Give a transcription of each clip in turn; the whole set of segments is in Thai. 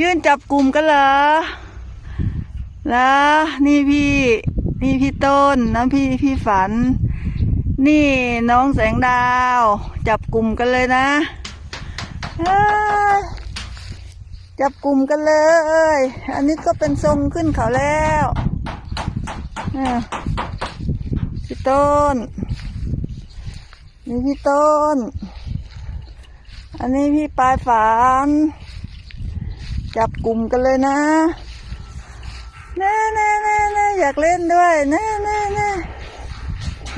ยืนจับกลุ่มกันเหรอ แล้วนี่พี่นี่พี่ต้นน้ำพี่พี่ฝัน นี่น้องแสงดาว จับกลุ่มกันเลยนะจับกลุ่มกันเลย อันนี้ก็เป็นทรงขึ้นเขาแล้วอ่พี่ต้นนี่พี่ต้น อันนี้พี่ปลายฝันจับกลุ่มกันเลยนะแน่แน่แน่แน่อยากเล่นด้วยแน่แน่แน่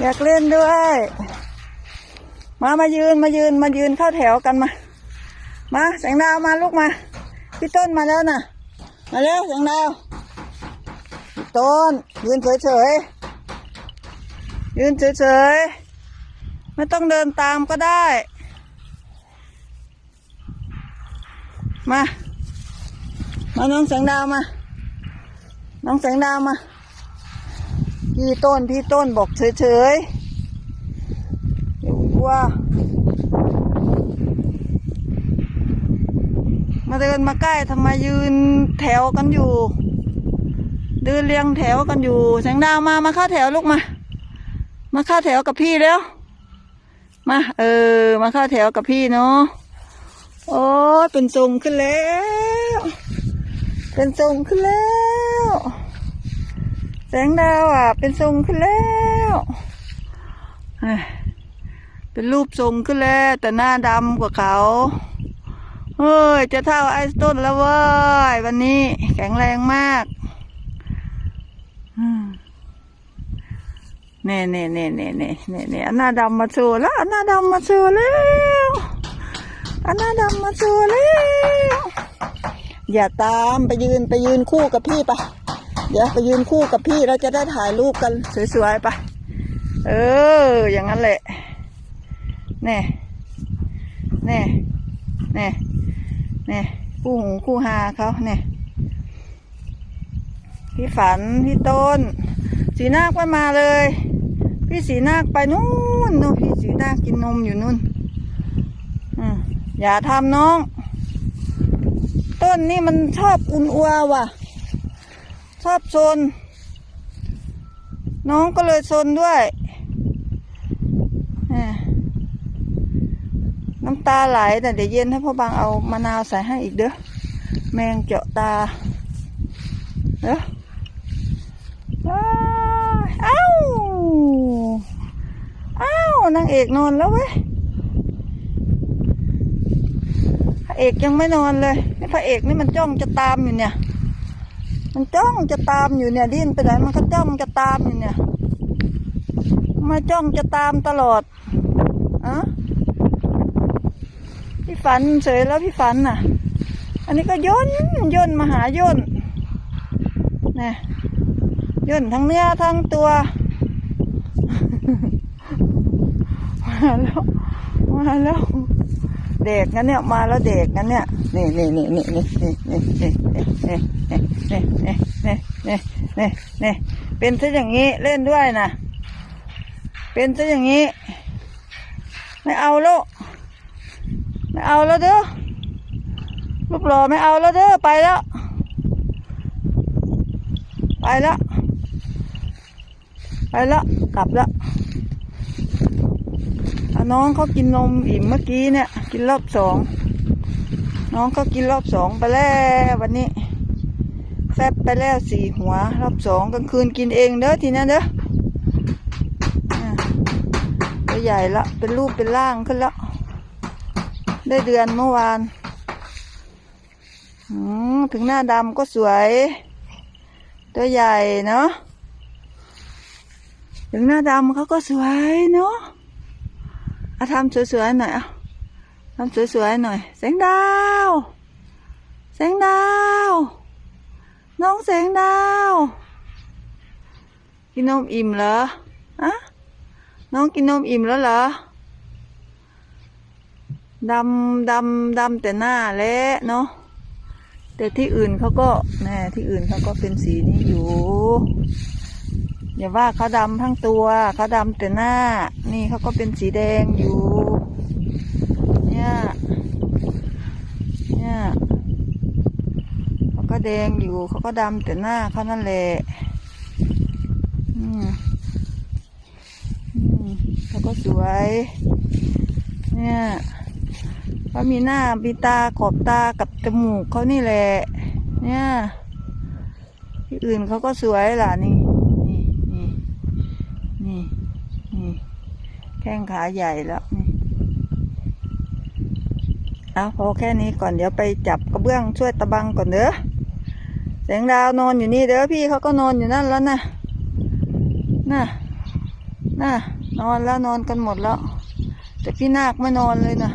อยากเล่นด้วย มามายืนมายืนมายืนเข้าแถวกันมา มาแสงดาวมาลูกมา พี่ต้นมาแล้วนะมาแล้วแสงดาวพี่ต้นยืนเฉยเฉยๆยืนเฉยเฉยๆไม่ต้องเดินตามก็ได้ มา มาน้องแสงดาวมา น้องแสงดาวมา พี่ต้นพี่ต้นบอกเฉยๆเดี๋ยวกลัวมาเดินมาใกล้ทำไมยืนแถวกันอยู่เดินเรียงแถวกันอยู่แสงดาวมามาเข้าแถวลูกมา มาเข้าแถวกับพี่แล้ว มา เออ มาเข้าแถวกับพี่เนาะ โอ้เป็นทรงขึ้นแล้ว เป็นทรงขึ้นแล้ว แสงดาวอะ เป็นทรงขึ้นแล้วเป็นรูปทรงขึ้นแล้ว แต่หน้าดำกว่าเขาเฮ้ย จะเท่าไอ้ต้นแล้วเว้ย วันนี้แข็งแรงมากเน่เน่เน่เน่เน่เน่เน่หน้าดำมาโชว์แล้วหน้าดำมาโชว์แล้ว อันหน้าดำมาโชว์แล้วอย่าตามไปยืนไปยืนคู่กับพี่ไปเดี๋ยวไปยืนคู่กับพี่เราจะได้ถ่ายรูปกันสวยๆไปเออ อย่างนั้นแหละแน่แน่แน่แน่คู่หูคู่หาเขาแน่พี่ฝันพี่ต้น สีนาคก็มาเลย พี่สีนาคไปนู่นนู่นพี่สีนาคกินนมอยู่นู่น อืม อย่าทำน้อง ต้นนี่มันชอบอุนอัวว่ะ ชอบโซน น้องก็เลยโซนด้วยน้ำตาไหลแต่เดี๋ยวเย็นให้พ่อบางเอามะนาวใส่ให้อีกเด้อแมงเจาะตาเด้ออ้ายเอ้า เอ้านางเอกนอนแล้วเว้ย พ ระเอกยังไม่นอนเลยนี่พระเอกนี่มันจ้องจะตามอยู่เนี่ย มันจ้องจะตามอยู่เนี่ยดิ้นไปไหนมันก็จ้องจะตามอยู่เนี่ย มาจ้องจะตามตลอดอะพี่ฝันเฉยแล้วพี่ฝันน่ะ อันนี้ก็ย่นย่นมาหาย่นนี่ยย่นทั้งเนื้อทั้งตัวมาแล้วมาแล้ว เด็กงั้นเนี่ยมาแล้วเด็กงั้นเนี่ยนี่นี่นี่นี่นี่นี่นี่นี่นี่นี่นี่นี่นี่นี่นี่เป็นซะอย่างนี้เล่นด้วยนะเป็นซะอย่างนี้ ไม่เอาแล้วไม่เอาแล้วเด้อลูกหล่อไม่เอาแล้วเด้อไปแล้ว ไปแล้วไปแล้วกลับแล้วอะ น้องเขากินนมอิ่มเมื่อกี้เนี่ย กินรอบสอง น้องเขากินรอบสองไปแล้ววันนี้ แฟบไปแล้วสี่หัว รอบสองกลางคืนกินเองเด้อทีนั้นเด้อตัวใหญ่ละเป็นรูปเป็นร่างขึ้นแล้วได้เดือนเมื่อวานถึงหน้าดำก็สวย ตัวใหญ่เนาะถึงหน้าดำเขาก็สวยเนาะ อาทำสวยๆหน่อยเอาทำสวยๆหน่อยแสงดาวแสงดาว น้องแสงดาว กินนมอิ่มเหรออะน้องกินนมอิ่มแล้วเหรอดำดำดำแต่หน้าแหละเนาะแต่ที่อื่นเขาก็แน่ที่อื่นเขาก็เป็นสีนี้อยู่ อย่าว่าเขาดำทั้งตัวเขาดำแต่หน้า นี่เขาก็เป็นสีแดงอยู่ เนี่ยเนี่ยเขาก็แดงอยู่เขาก็ดำแต่หน้าเขานั่นแหละอืมอืมเขาก็สวย เนี่ยเขามีหน้ามีตาขอบตากับจมูกเขานี่แหละ เนี่ยที่อื่นเขาก็สวยล่ะนี่นี่นี่ นี่แข้งขาใหญ่แล้วนี่เอาพอแค่นี้ก่อนเดี๋ยวไปจับกระเบื้องช่วยตะบังก่อนเด้อแสงดาวนอนอยู่นี่เด้อพี่เขาก็นอนอยู่นั่นแล้วนะน่ะน่ะนอนแล้วนอนกันหมดแล้ว แต่พี่นาคไม่นอนเลยนะ